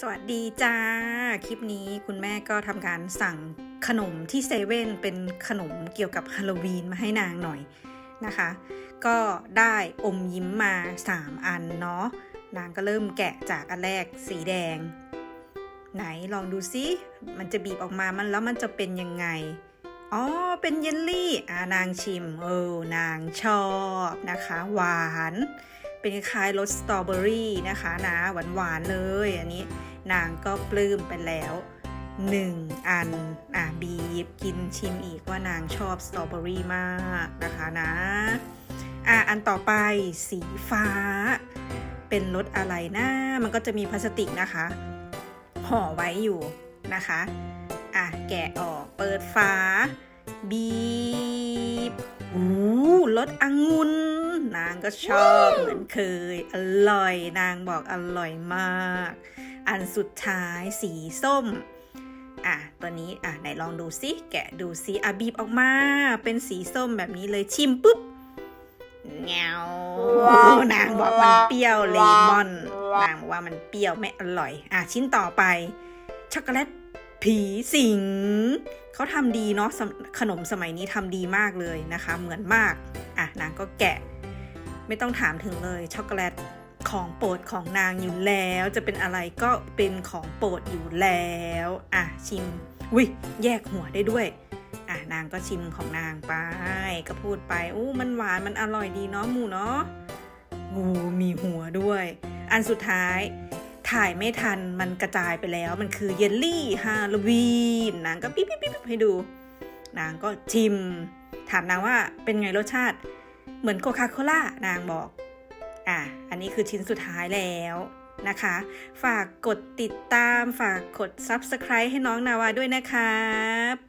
สวัสดีจ้า คลิปนี้คุณแม่ก็ทำการสั่งขนมที่เซเว่นเป็นขนมเกี่ยวกับฮาโลวีนมาให้นางหน่อยนะคะ ก็ได้อมยิ้มมา 3 อันเนาะนางก็เริ่มแกะจากอันแรกสีแดง ไหนลองดูซิมันจะบีบออกมามันแล้วมันจะเป็นยังไง อ๋อ เป็นเยลลี่อ่านางชิม เออ นางชอบนะคะ หวาน เป็นคล้ายรสสตรอเบอรี่นะคะนะหวานหวานๆเลยอันนี้นางก็ปลื้มไปแล้วหนึ่งอัน อะ บีบกินชิมอีกว่านางชอบสตรอเบอรี่มากนะคะนะ อะ อันต่อไปสีฟ้า เป็นรสอะไรนะมันก็จะมีพลาสติกนะคะ ห่อไว้อยู่นะคะ อะ แกะออกเปิดฝาบีบอู้รสองุ่น นางก็ชอบเหมือนเคย อร่อยนางบอกอร่อยมาก อันสุดท้ายสีส้ม อะ ตัวนี้ อะ ไหนลองดูซิ แกะดูซิอะบีบออกมา เป็นสีส้มแบบนี้เลยชิมปุ๊บเงานางบอกมันเปรี้ยวเลมอน นางบอกว่ามันเปรี้ยวไม่อร่อย อะ ชิ้นต่อไป ช็อกโกแลตผีสิง เขาทำดีเนาะขนมสมัยนี้ทำดีมากเลยนะคะ เหมือนมาก อะนางก็แกะ ไม่ต้องถามถึงเลยช็อกโกแลตของโปรดของนางอยู่แล้ว จะเป็นอะไรก็เป็นของโปรดอยู่แล้ว อะชิมวิแยกหัวได้ด้วย อะนางก็ชิมของนางไปก็พูดไปอู้มันหวานมันอร่อยดีเนาะหมูเนาะงูมีหัวด้วย อันสุดท้าย ถ่ายไม่ทันมันกระจายไปแล้ว มันคือเยลลี่ฮาโลวีนนางก็ปิ๊บปิ๊บปิ๊บให้ดู นางก็ชิม ถามนางว่าเป็นไงรสชาติ เหมือนโคคาโคล่านางบอก อะ อันนี้คือชิ้นสุดท้ายแล้วนะคะ ฝากกดติดตาม ฝากกด Subscribe ให้น้องนาวาด้วยนะครับ